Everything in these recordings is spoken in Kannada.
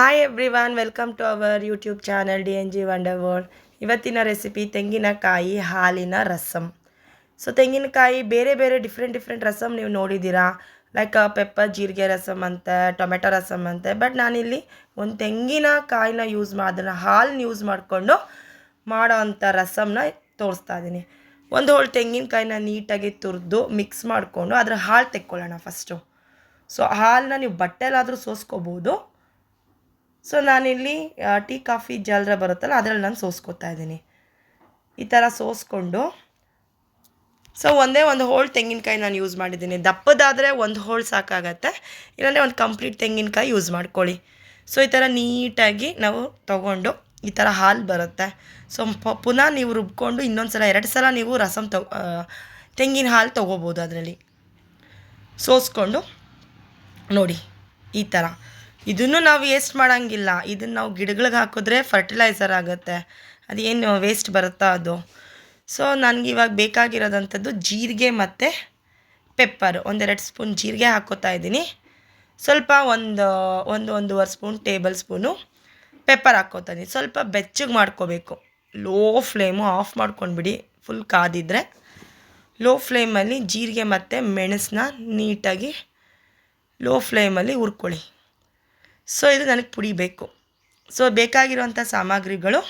Hi everyone welcome to our YouTube channel D N G wonder world ಇವತ್ತಿನ ರೆಸಿಪಿ ತೆಂಗಿನಕಾಯಿ ಹಾಲಿನ ರಸಮ್ ಸೊ ತೆಂಗಿನಕಾಯಿ ಬೇರೆ ಬೇರೆ ಡಿಫ್ರೆಂಟ್ ಡಿಫ್ರೆಂಟ್ ರಸಮ್ ನೀವು ನೋಡಿದ್ದೀರಾ. ಲೈಕ್ ಪೆಪ್ಪರ್ ಜೀರಿಗೆ ರಸಮ್ ಅಂತೆ ಟೊಮೆಟೊ ರಸಮ್ ಅಂತೆ. ಬಟ್ ನಾನಿಲ್ಲಿ ಒಂದು ತೆಂಗಿನಕಾಯಿನ ಯೂಸ್ ಮಾ, ಅದನ್ನು ಹಾಲನ್ನ ಯೂಸ್ ಮಾಡಿಕೊಂಡು ಮಾಡೋ ಅಂಥ ರಸಮ್ನ ತೋರಿಸ್ತಾ ಇದ್ದೀನಿ. ಒಂದು ಹೋಳು ತೆಂಗಿನಕಾಯಿನ ನೀಟಾಗಿ ತುರಿದು ಮಿಕ್ಸ್ ಮಾಡಿಕೊಂಡು ಅದರ ಹಾಲು ತೆಕ್ಕೊಳ್ಳೋಣ ಫಸ್ಟು ಸೊ ಹಾಲನ್ನ ನೀವು ಬಟ್ಟೆಲಾದರೂ ಸೋಸ್ಕೋಬೋದು. ಸೊ ನಾನಿಲ್ಲಿ ಟೀ, ಕಾಫಿ, ಜಲ್ರ ಬರುತ್ತಲ್ಲ, ಅದರಲ್ಲಿ ನಾನು ಸೋಸ್ಕೊತಾ ಇದ್ದೀನಿ. ಈ ಥರ ಸೋಸ್ಕೊಂಡು, ಸೊ ಒಂದೇ ಒಂದು ಹೋಳು ತೆಂಗಿನಕಾಯಿ ನಾನು ಯೂಸ್ ಮಾಡಿದ್ದೀನಿ. ದಪ್ಪದಾದರೆ ಒಂದು ಹೋಳು ಸಾಕಾಗತ್ತೆ, ಇಲ್ಲಾಂದರೆ ಒಂದು ಕಂಪ್ಲೀಟ್ ತೆಂಗಿನಕಾಯಿ ಯೂಸ್ ಮಾಡ್ಕೊಳ್ಳಿ. ಸೊ ಈ ಥರ ನೀಟಾಗಿ ನಾವು ತಗೊಂಡು, ಈ ಥರ ಹಾಲು ಬರುತ್ತೆ. ಸೊ ಪುನಃ ನೀವು ರುಬ್ಕೊಂಡು ಇನ್ನೊಂದು ಸಲ ಎರಡು ಸಲ ನೀವು ರಸಮ್ ತಗೋ ತೆಂಗಿನ ಹಾಲು ತೊಗೋಬೋದು ಅದರಲ್ಲಿ. ಸೋಸ್ಕೊಂಡು, ನೋಡಿ, ಈ ಥರ ಇದನ್ನು ನಾವು ವೇಸ್ಟ್ ಮಾಡೋಂಗಿಲ್ಲ. ಇದನ್ನು ನಾವು ಗಿಡಗಳಿಗೆ ಹಾಕಿದ್ರೆ ಫರ್ಟಿಲೈಸರ್ ಆಗುತ್ತೆ. ಅದೇನು ವೇಸ್ಟ್ ಬರುತ್ತಾ ಅದು? ಸೊ ನನಗೆ ಇವಾಗ ಬೇಕಾಗಿರೋದಂಥದ್ದು ಜೀರಿಗೆ ಮತ್ತು ಪೆಪ್ಪರ್ ಒಂದೆರಡು ಸ್ಪೂನ್ ಜೀರಿಗೆ ಹಾಕೋತಾ ಇದ್ದೀನಿ. ಸ್ವಲ್ಪ ಒಂದು ಒಂದು ಒಂದೂವರೆ ಸ್ಪೂನ್ ಟೇಬಲ್ ಸ್ಪೂನು ಪೆಪ್ಪರ್ ಹಾಕ್ಕೋತಾ ಇದ್ದೀನಿ. ಸ್ವಲ್ಪ ಬೆಚ್ಚಗೆ ಮಾಡ್ಕೋಬೇಕು. ಲೋ ಫ್ಲೇಮು ಆಫ್ ಮಾಡ್ಕೊಂಡ್ಬಿಡಿ. ಫುಲ್ ಕಾದಿದ್ರೆ. ಲೋ ಫ್ಲೇಮಲ್ಲಿ ಜೀರಿಗೆ ಮತ್ತು ಮೆಣಸನ್ನ ನೀಟಾಗಿ ಲೋ ಫ್ಲೇಮಲ್ಲಿ ಹುರ್ಕೊಳ್ಳಿ. ಸೊ ಇದು ನನಗೆ ಪುಡಿಬೇಕು ಸೊ ಬೇಕಾಗಿರುವಂಥ ಸಾಮಗ್ರಿಗಳು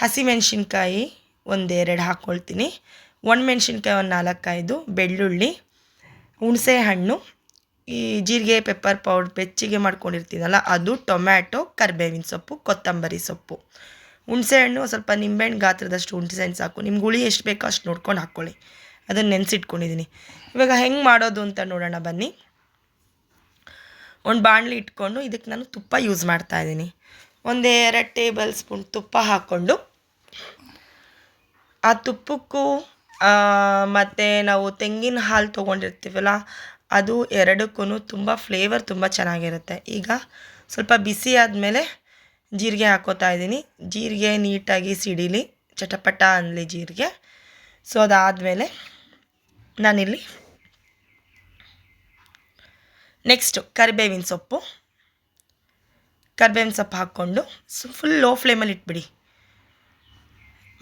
ಹಸಿಮೆಣ್ಸಿನ್ಕಾಯಿ ಒಂದೆರಡು ಹಾಕ್ಕೊಳ್ತೀನಿ. ಒಣಮೆಣ್ಸಿನ್ಕಾಯಿ ಒಂದು ನಾಲ್ಕೈದು, ಬೆಳ್ಳುಳ್ಳಿ ಹುಣಸೆ ಹಣ್ಣು ಈ ಜೀರಿಗೆ ಪೆಪ್ಪರ್ ಪೌಡ್ರ್ ಬೆಚ್ಚಿಗೆ ಮಾಡ್ಕೊಂಡಿರ್ತೀನಲ್ಲ ಅದು, ಟೊಮ್ಯಾಟೊ, ಕರಿಬೇವಿನ ಸೊಪ್ಪು, ಕೊತ್ತಂಬರಿ ಸೊಪ್ಪು. ಹುಣಸೆ ಹಣ್ಣು ಸ್ವಲ್ಪ ನಿಂಬೆಹಣ್ಣು ಗಾತ್ರದಷ್ಟು ಹುಣಸೆ ಹಣ್ಣು ಸಾಕು. ನಿಮ್ಗೆ ಹುಳಿ ಎಷ್ಟು ಬೇಕೋ ಅಷ್ಟು ನೋಡ್ಕೊಂಡು ಹಾಕ್ಕೊಳ್ಳಿ. ಅದನ್ನು ನೆನೆಸಿಟ್ಕೊಂಡಿದ್ದೀನಿ ಇವಾಗ ಹೆಂಗೆ ಮಾಡೋದು ಅಂತ ನೋಡೋಣ ಬನ್ನಿ. ಒಂದು ಬಾಣಲಿ ಇಟ್ಕೊಂಡು ಇದಕ್ಕೆ ನಾನು ತುಪ್ಪ ಯೂಸ್ ಮಾಡ್ತಾ ಇದ್ದೀನಿ. ಒಂದು ಎರಡು ಟೇಬಲ್ ಸ್ಪೂನ್ ತುಪ್ಪ ಹಾಕ್ಕೊಂಡು ಆ ತುಪ್ಪಕ್ಕೂ ಮತ್ತು ನಾವು ತೆಂಗಿನ ಹಾಲು ತೊಗೊಂಡಿರ್ತೀವಲ್ಲ, ಅದು ಎರಡಕ್ಕೂ ತುಂಬ ಫ್ಲೇವರ್ ತುಂಬ ಚೆನ್ನಾಗಿರುತ್ತೆ. ಈಗ ಸ್ವಲ್ಪ ಬಿಸಿ ಆದಮೇಲೆ ಜೀರಿಗೆ ಹಾಕೋತಾ ಇದ್ದೀನಿ. ಜೀರಿಗೆ ನೀಟಾಗಿ ಸಿಡಿಲಿ, ಚಟಪಟ ಅನ್ನಲಿ ಜೀರಿಗೆ. ಸೊ ಅದಾದಮೇಲೆ ನಾನಿಲ್ಲಿ ನೆಕ್ಸ್ಟು ಕರಿಬೇವಿನ ಸೊಪ್ಪು. ಕರಿಬೇವಿನ ಸೊಪ್ಪು ಹಾಕ್ಕೊಂಡು ಫುಲ್ ಲೋ ಫ್ಲೇಮಲ್ಲಿ ಇಟ್ಬಿಡಿ.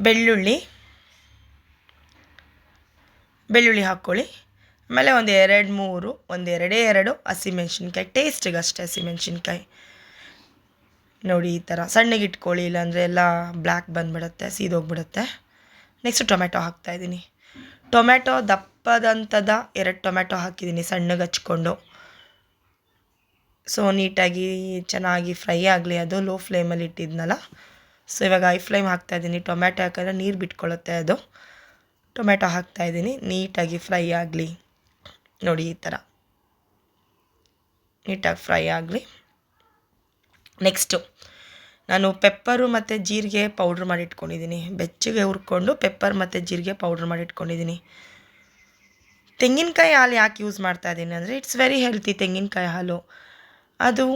ಬೆಳ್ಳುಳ್ಳಿ. ಬೆಳ್ಳುಳ್ಳಿ ಹಾಕ್ಕೊಳ್ಳಿ. ಆಮೇಲೆ ಒಂದು ಎರಡು, ಮೂರು, ಒಂದು ಎರಡೇ, ಎರಡು ಹಸಿಮೆಣ್ಸಿನ್ಕಾಯಿ. ಟೇಸ್ಟಿಗೆ ಅಷ್ಟೇ ಹಸಿಮೆಣ್ಸಿನ್ಕಾಯಿ. ನೋಡಿ, ಈ ಥರ ಸಣ್ಣಗೆ ಇಟ್ಕೊಳ್ಳಿ, ಇಲ್ಲಾಂದರೆ ಎಲ್ಲ ಬ್ಲ್ಯಾಕ್ ಬಂದುಬಿಡುತ್ತೆ, ಸೀದೋಗ್ಬಿಡುತ್ತೆ. ನೆಕ್ಸ್ಟ್ ಟೊಮೆಟೊ ಹಾಕ್ತಾಯಿದ್ದೀನಿ ಟೊಮೆಟೊ ದಪ್ಪದಂಥದ ಎರಡು ಟೊಮೆಟೊ ಹಾಕಿದ್ದೀನಿ, ಸಣ್ಣಗೆ ಹಚ್ಕೊಂಡು. ಸೊ ನೀಟಾಗಿ ಚೆನ್ನಾಗಿ ಫ್ರೈ ಆಗಲಿ, ಅದು ಲೋ ಫ್ಲೇಮಲ್ಲಿ ಇಟ್ಟಿದ್ನಲ್ಲ. ಸೊ ಇವಾಗ ಐ ಫ್ಲೇಮ್ ಹಾಕ್ತಾಯಿದ್ದೀನಿ ಟೊಮ್ಯಾಟೊ ಹಾಕಿದ್ರೆ ನೀರು ಬಿಟ್ಕೊಳ್ಳುತ್ತೆ ಅದು. ಟೊಮೆಟೊ ಹಾಕ್ತಾಯಿದ್ದೀನಿ ನೀಟಾಗಿ ಫ್ರೈ ಆಗಲಿ. ನೋಡಿ, ಈ ಥರ ನೀಟಾಗಿ ಫ್ರೈ ಆಗಲಿ. ನೆಕ್ಸ್ಟು ನಾನು ಪೆಪ್ಪರು ಮತ್ತು ಜೀರಿಗೆ ಪೌಡ್ರ್ ಮಾಡಿಟ್ಕೊಂಡಿದ್ದೀನಿ ಬೆಚ್ಚಗೆ ಹುರ್ಕೊಂಡು ಪೆಪ್ಪರ್ ಮತ್ತು ಜೀರಿಗೆ ಪೌಡ್ರ್ ಮಾಡಿ ಇಟ್ಕೊಂಡಿದ್ದೀನಿ. ತೆಂಗಿನಕಾಯಿ ಹಾಲು ಯಾಕೆ ಯೂಸ್ ಮಾಡ್ತಾ ಇದ್ದೀನಿ ಅಂದರೆ ಇಟ್ಸ್ ವೆರಿ ಹೆಲ್ತಿ ತೆಂಗಿನಕಾಯಿ ಹಾಲು. ಅದು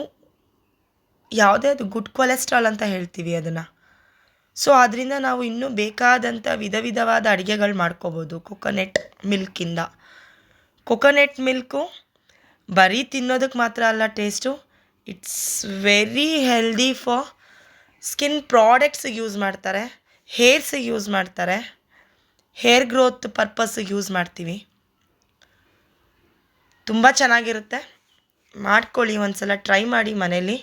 ಯಾವುದೇ ಅದು ಗುಡ್ ಕೊಲೆಸ್ಟ್ರಾಲ್ ಅಂತ ಹೇಳ್ತೀವಿ ಅದನ್ನು. ಸೊ ಅದರಿಂದ ನಾವು ಇನ್ನೂ ಬೇಕಾದಂಥ ವಿಧ ವಿಧವಾದ ಅಡುಗೆಗಳು ಮಾಡ್ಕೋಬೋದು. ಕೊಕೊನೆಟ್ ಮಿಲ್ಕಿಂದ ಕೊಕೊನೆಟ್ ಮಿಲ್ಕು ಬರೀ ತಿನ್ನೋದಕ್ಕೆ ಮಾತ್ರ ಅಲ್ಲ taste it's very healthy for skin ಪ್ರಾಡಕ್ಟ್ಸಿಗೆ use ಮಾಡ್ತಾರೆ. ಹೇರ್ಸಿಗೆ ಯೂಸ್ ಮಾಡ್ತಾರೆ. ಹೇರ್ ಗ್ರೋತ್ ಪರ್ಪಸ್ಸಿಗೆ ಯೂಸ್ ಮಾಡ್ತೀವಿ. ತುಂಬ ಚೆನ್ನಾಗಿರುತ್ತೆ. ಮಾಡ್ಕೊಳ್ಳಿ ಒಂದು ಸಲ ಟ್ರೈ ಮಾಡಿ ಮನೇಲಿ.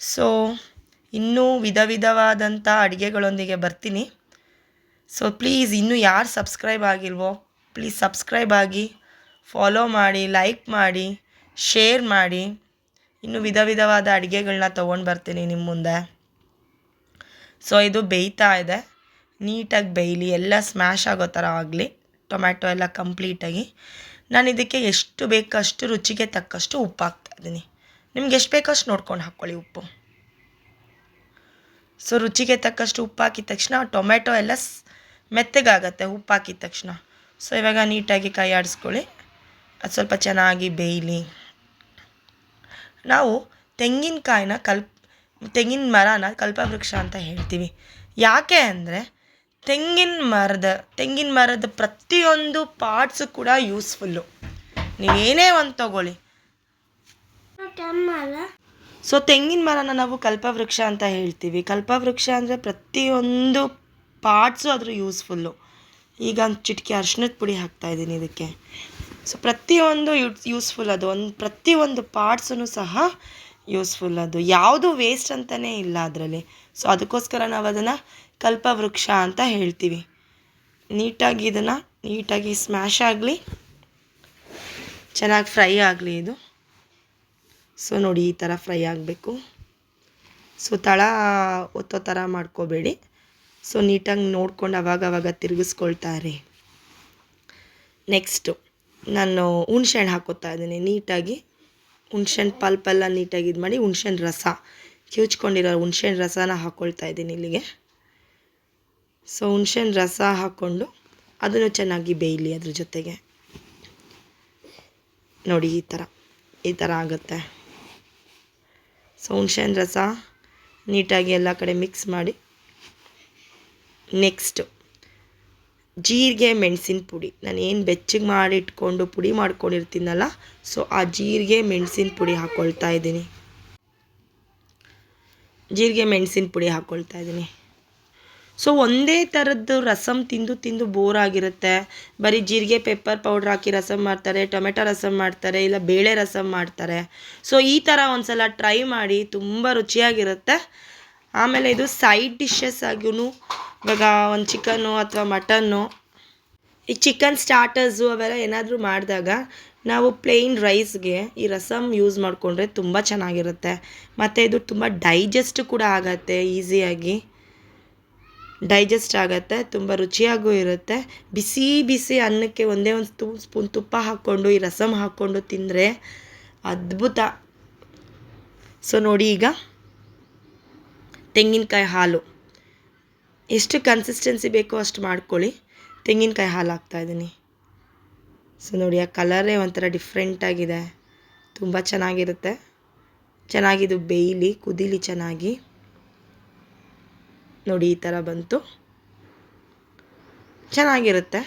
ಸೊ ಇನ್ನೂ ವಿಧ ವಿಧವಾದಂಥ ಅಡುಗೆಗಳೊಂದಿಗೆ ಬರ್ತೀನಿ. ಸೊ ಪ್ಲೀಸ್ ಇನ್ನೂ ಯಾರು ಸಬ್ಸ್ಕ್ರೈಬ್ ಆಗಿಲ್ವೋ ಪ್ಲೀಸ್ ಸಬ್ಸ್ಕ್ರೈಬ್ ಆಗಿ ಫಾಲೋ ಮಾಡಿ ಲೈಕ್ ಮಾಡಿ ಶೇರ್ ಮಾಡಿ. ಇನ್ನೂ ವಿಧ ವಿಧವಾದ ಅಡುಗೆಗಳನ್ನ ತೊಗೊಂಡು ಬರ್ತೀನಿ ನಿಮ್ಮ ಮುಂದೆ. ಸೊ ಇದು ಬೇಯ್ತಾ ಇದೆ. ನೀಟಾಗಿ ಬೇಯಲಿ, ಎಲ್ಲ ಸ್ಮ್ಯಾಶ್ ಆಗೋ ಥರ ಆಗಲಿ. ಟೊಮ್ಯಾಟೊ ಎಲ್ಲ ಕಂಪ್ಲೀಟಾಗಿ ನಾನು ಇದಕ್ಕೆ ಎಷ್ಟು ಬೇಕಷ್ಟು ರುಚಿಗೆ ತಕ್ಕಷ್ಟು ಉಪ್ಪು ಹಾಕ್ತಾ ಇದ್ದೀನಿ. ನಿಮ್ಗೆ ಎಷ್ಟು ಬೇಕಷ್ಟು ನೋಡ್ಕೊಂಡು ಹಾಕ್ಕೊಳ್ಳಿ ಉಪ್ಪು. ಸೊ, ರುಚಿಗೆ ತಕ್ಕಷ್ಟು ಉಪ್ಪು ಹಾಕಿದ ತಕ್ಷಣ ಟೊಮೆಟೊ ಎಲ್ಲ ಮೆತ್ತಗಾಗತ್ತೆ ಉಪ್ಪು ಹಾಕಿದ ತಕ್ಷಣ. ಸೊ, ಇವಾಗ ನೀಟಾಗಿ ಕೈ ಆಡಿಸ್ಕೊಳ್ಳಿ. ಅದು ಸ್ವಲ್ಪ ಚೆನ್ನಾಗಿ ಬೇಯಲಿ. ನಾವು ತೆಂಗಿನಕಾಯಿನ ಕಲ್ಪ್, ತೆಂಗಿನ ಮರನ ಕಲ್ಪವೃಕ್ಷ ಅಂತ ಹೇಳ್ತೀವಿ. ಯಾಕೆ ಅಂದರೆ ತೆಂಗಿನ ಮರದ ತೆಂಗಿನ ಮರದ ಪ್ರತಿಯೊಂದು ಪಾರ್ಟ್ಸು ಕೂಡ ಯೂಸ್ಫುಲ್ಲು ನೀವೇನೇ ಒಂದು ತಗೊಳ್ಳಿ. ಸೊ ತೆಂಗಿನ ಮರನ ನಾವು ಕಲ್ಪವೃಕ್ಷ ಅಂತ ಹೇಳ್ತೀವಿ. ಕಲ್ಪವೃಕ್ಷ ಅಂದರೆ ಪ್ರತಿಯೊಂದು ಪಾರ್ಟ್ಸು ಅದ್ರ ಯೂಸ್ಫುಲ್ಲು ಈಗ ಒಂದು ಚಿಟಿಕೆ ಅರ್ಶಿನದ ಪುಡಿ ಹಾಕ್ತಾ ಇದ್ದೀನಿ ಇದಕ್ಕೆ. ಸೊ ಪ್ರತಿಯೊಂದು ಯೂಸ್ ಯೂಸ್ಫುಲ್ ಅದು. ಒಂದು ಪ್ರತಿಯೊಂದು ಪಾರ್ಟ್ಸೂ ಸಹ ಯೂಸ್ಫುಲ್ ಅದು. ಯಾವುದು ವೇಸ್ಟ್ ಅಂತಲೇ ಇಲ್ಲ ಅದರಲ್ಲಿ. ಸೊ ಅದಕ್ಕೋಸ್ಕರ ನಾವು ಅದನ್ನು ಕಲ್ಪವೃಕ್ಷ ಅಂತ ಹೇಳ್ತೀವಿ. ನೀಟಾಗಿ ಇದನ್ನು ನೀಟಾಗಿ ಸ್ಮ್ಯಾಶ್ ಆಗಲಿ, ಚೆನ್ನಾಗಿ ಫ್ರೈ ಆಗಲಿ ಇದು. ಸೊ ನೋಡಿ ಈ ಥರ ಫ್ರೈ ಆಗಬೇಕು. ಸೊ ತಳ ಒತ್ತೋ ಥರ ಮಾಡ್ಕೋಬೇಡಿ. ಸೊ ನೀಟಾಗಿ ನೋಡ್ಕೊಂಡು ಅವಾಗ ಅವಾಗ ತಿರುಗಿಸ್ಕೊಳ್ತಾ ಇರಿ. ನೆಕ್ಸ್ಟು ನಾನು ಹುಣ್ಸೆಹಣ್ಣು ಹಾಕೋತಾ ಇದ್ದೀನಿ. ನೀಟಾಗಿ ಹುಣ್ಸೆಹಣ್ಣು ಪಲ್ಪೆಲ್ಲ ನೀಟಾಗಿ ಇದು ಮಾಡಿ ಹುಣ್ಸೆಹಣ್ಣು ರಸ. ಕಿವುಚ್ಕೊಂಡಿರೋ ಹುಣ್ಸೆಹಣ್ಣು ರಸನ ಹಾಕ್ಕೊಳ್ತಾ ಇದ್ದೀನಿ ಇಲ್ಲಿಗೆ. ಸೊ ಹುಣ್ಸೆಹಣ್ಣು ರಸ ಹಾಕ್ಕೊಂಡು ಅದನ್ನು ಚೆನ್ನಾಗಿ ಬೇಯಲಿ ಅದ್ರ ಜೊತೆಗೆ. ನೋಡಿ, ಈ ಥರ ಈ ಥರ ಆಗುತ್ತೆ. ಸೊ ಹುಣ್ಸೆಹಣ್ಣು ರಸ ನೀಟಾಗಿ ಎಲ್ಲ ಕಡೆ ಮಿಕ್ಸ್ ಮಾಡಿ, ನೆಕ್ಸ್ಟು ಜೀರಿಗೆ ಮೆಣಸಿನ ಪುಡಿ. ನಾನು ಏನು ಬೆಚ್ಚಗೆ ಮಾಡಿಟ್ಕೊಂಡು ಪುಡಿ ಮಾಡ್ಕೊಂಡಿರ್ತೀನಲ್ಲ, ಸೊ ಆ ಜೀರಿಗೆ ಮೆಣಸಿನ ಪುಡಿ ಹಾಕ್ಕೊಳ್ತಾ ಇದ್ದೀನಿ. ಜೀರಿಗೆ ಮೆಣಸಿನ ಪುಡಿ ಹಾಕ್ಕೊಳ್ತಾ ಇದ್ದೀನಿ. ಸೊ ಒಂದೇ ಥರದ್ದು ರಸಮ್ ತಿಂದು ತಿಂದು ಬೋರ್ ಆಗಿರುತ್ತೆ. ಬರೀ ಜೀರಿಗೆ ಪೆಪ್ಪರ್ ಪೌಡ್ರ್ ಹಾಕಿ ರಸಮ್ ಮಾಡ್ತಾರೆ, ಟೊಮೆಟೊ ರಸಮ್ ಮಾಡ್ತಾರೆ, ಇಲ್ಲ ಬೇಳೆ ರಸಮ್ ಮಾಡ್ತಾರೆ. ಸೊ ಈ ಥರ ಒಂದ್ಸಲ ಟ್ರೈ ಮಾಡಿ ತುಂಬ ರುಚಿಯಾಗಿರುತ್ತೆ. ಆಮೇಲೆ ಇದು ಸೈಡ್ ಡಿಶಸ್ ಆಗಿಯೂ ಇವಾಗ ಒಂದು ಚಿಕನ್ನು ಅಥವಾ ಮಟನ್ನು ಈ ಚಿಕನ್ ಸ್ಟಾರ್ಟರ್ಸು ಅವೆಲ್ಲ ಏನಾದರೂ ಮಾಡಿದಾಗ ನಾವು ಪ್ಲೇನ್ ರೈಸ್ಗೆ ಈ ರಸಮ್ ಯೂಸ್ ಮಾಡಿಕೊಂಡ್ರೆ ತುಂಬ ಚೆನ್ನಾಗಿರುತ್ತೆ. ಮತ್ತು ಇದು ತುಂಬ ಡೈಜೆಸ್ಟ್ ಕೂಡ ಆಗತ್ತೆ ಈಸಿಯಾಗಿ ಡೈಜೆಸ್ಟ್ ಆಗುತ್ತೆ, ತುಂಬ ರುಚಿಯಾಗೂ ಇರುತ್ತೆ. ಬಿಸಿ ಬಿಸಿ ಅನ್ನಕ್ಕೆ ಒಂದೇ ಒಂದು ತು, ಸ್ಪೂನ್ ತುಪ್ಪ ಹಾಕ್ಕೊಂಡು, ಈ ರಸಮ್ ಹಾಕ್ಕೊಂಡು ತಿಂದರೆ ಅದ್ಭುತ. ಸೊ ನೋಡಿ ಈಗ ತೆಂಗಿನಕಾಯಿ ಹಾಲು. ಎಷ್ಟು ಕನ್ಸಿಸ್ಟೆನ್ಸಿ ಬೇಕೋ ಅಷ್ಟು ಮಾಡ್ಕೊಳ್ಳಿ. ತೆಂಗಿನಕಾಯಿ ಹಾಲು ಹಾಕ್ತಾಯಿದ್ದೀನಿ ಸೊ ನೋಡಿ ಆ ಕಲರೇ ಒಂಥರ ಡಿಫ್ರೆಂಟಾಗಿದೆ ತುಂಬ ಚೆನ್ನಾಗಿರುತ್ತೆ. ಚೆನ್ನಾಗಿದು ಬೇಯಲಿ, ಕುದೀಲಿ ಚೆನ್ನಾಗಿ. ನೋಡಿ ಈ ಥರ ಬಂತು. ಚೆನ್ನಾಗಿರುತ್ತೆ.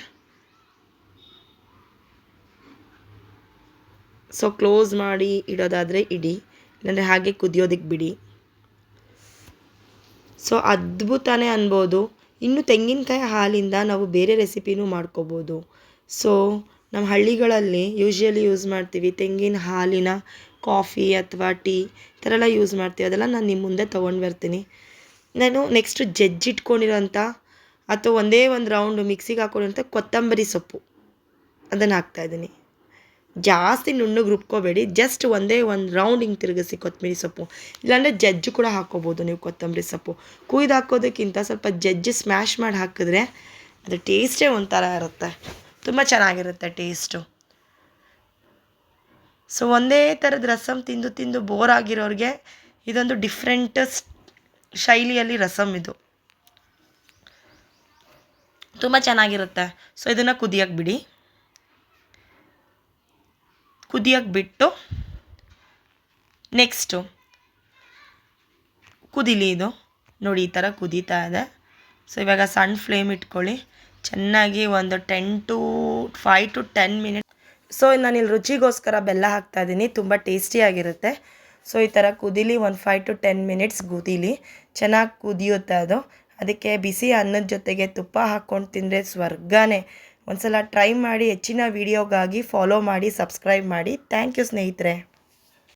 ಸೊ ಕ್ಲೋಸ್ ಮಾಡಿ ಇಡೋದಾದರೆ ಇಡಿ, ಇಲ್ಲಾಂದರೆ ಹಾಗೆ ಕುದಿಯೋದಕ್ಕೆ ಬಿಡಿ. ಸೊ ಅದ್ಭುತನೇ ಅನ್ಬೋದು. ಇನ್ನು ತೆಂಗಿನಕಾಯಿ ಹಾಲಿಂದ ನಾವು ಬೇರೆ ರೆಸಿಪಿನೂ ಮಾಡ್ಕೋಬೋದು. ಸೊ ನಮ್ಮ ಹಳ್ಳಿಗಳಲ್ಲಿ ಯೂಶ್ವಲಿ ಯೂಸ್ ಮಾಡ್ತೀವಿ ತೆಂಗಿನ ಹಾಲಿನ ಕಾಫಿ ಅಥವಾ ಟೀ ಈ ಥರ ಎಲ್ಲ ಯೂಸ್ ಮಾಡ್ತೀವಿ. ಅದೆಲ್ಲ ನಾನು ನಿಮ್ಮ ಮುಂದೆ ತೊಗೊಂಡು ಬರ್ತೀನಿ. ನಾನು ನೆಕ್ಸ್ಟು ಜಜ್ಜಿಟ್ಕೊಂಡಿರೋಂಥ ಅಥವಾ ಒಂದೇ ಒಂದು ರೌಂಡು ಮಿಕ್ಸಿಗೆ ಹಾಕೊಂಡಿರೋಂಥ ಕೊತ್ತಂಬರಿ ಸೊಪ್ಪು. ಅದನ್ನು ಹಾಕ್ತಾಯಿದ್ದೀನಿ ಜಾಸ್ತಿ ನುಣ್ಣಗೆ ರುಬ್ಕೋಬೇಡಿ. ಜಸ್ಟ್ ಒಂದೇ ಒಂದು ರೌಂಡ್ ಹಿಂಗೆ ತಿರುಗಿಸಿ ಕೊತ್ತಂಬರಿ ಸೊಪ್ಪು. ಇಲ್ಲಾಂದರೆ ಜಜ್ಜು ಕೂಡ ಹಾಕ್ಕೋಬೋದು ನೀವು ಕೊತ್ತಂಬರಿ ಸೊಪ್ಪು. ಕುಯ್ದು ಹಾಕೋದಕ್ಕಿಂತ ಸ್ವಲ್ಪ ಜಜ್ಜಿ ಸ್ಮ್ಯಾಶ್ ಮಾಡಿ ಹಾಕಿದ್ರೆ ಅದು ಟೇಸ್ಟೇ ಒಂಥರ ಇರುತ್ತೆ. ತುಂಬ ಚೆನ್ನಾಗಿರುತ್ತೆ ಟೇಸ್ಟು ಸೊ ಒಂದೇ ಥರದ ರಸಮ್ ತಿಂದು ತಿಂದು ಬೋರ್ ಆಗಿರೋರಿಗೆ ಇದೊಂದು ಡಿಫ್ರೆಂಟ್ ಶೈಲಿಯಲ್ಲಿ ರಸಮ್ ಇದು. ತುಂಬ ಚೆನ್ನಾಗಿರುತ್ತೆ. ಸೊ ಇದನ್ನು ಕುದಿಯಕ್ಕೆ ಬಿಡಿ. ಕುದಿಯಕ್ಕೆ ಬಿಟ್ಟು ನೆಕ್ಸ್ಟು ಕುದಿಲಿ ಇದು. ನೋಡಿ, ಈ ಥರ ಕುದೀತಾ ಇದೆ. ಸೊ ಇವಾಗ ಸಣ್ಣ ಫ್ಲೇಮ್ ಇಟ್ಕೊಳ್ಳಿ. ಚೆನ್ನಾಗಿ ಒಂದು ten to five to ten minute so ನಾನಿಲ್ಲಿ ರುಚಿಗೋಸ್ಕರ ಬೆಲ್ಲ ಹಾಕ್ತಾ ಇದ್ದೀನಿ ತುಂಬ ಟೇಸ್ಟಿಯಾಗಿರುತ್ತೆ ಸೊ, ಈ ಥರ ಕುದೀಲಿ ಒಂದು ಫೈವ್ ಟು ಟೆನ್ ಮಿನಿಟ್ಸ್ ಕುದೀಲಿ. ಚೆನ್ನಾಗಿ ಕುದಿಯುತ್ತೆ ಅದು. ಅದಕ್ಕೆ ಬಿಸಿ ಅನ್ನದ ಜೊತೆಗೆ ತುಪ್ಪ ಹಾಕ್ಕೊಂಡು ತಿಂದರೆ ಸ್ವರ್ಗನೇ. ಒಂದ್ಸಲ ಟ್ರೈ ಮಾಡಿ, ಹೆಚ್ಚಿನ ವೀಡಿಯೋಗಾಗಿ ಫಾಲೋ ಮಾಡಿ ಸಬ್ಸ್ಕ್ರೈಬ್ ಮಾಡಿ. ಥ್ಯಾಂಕ್ ಯು ಸ್ನೇಹಿತರೆ.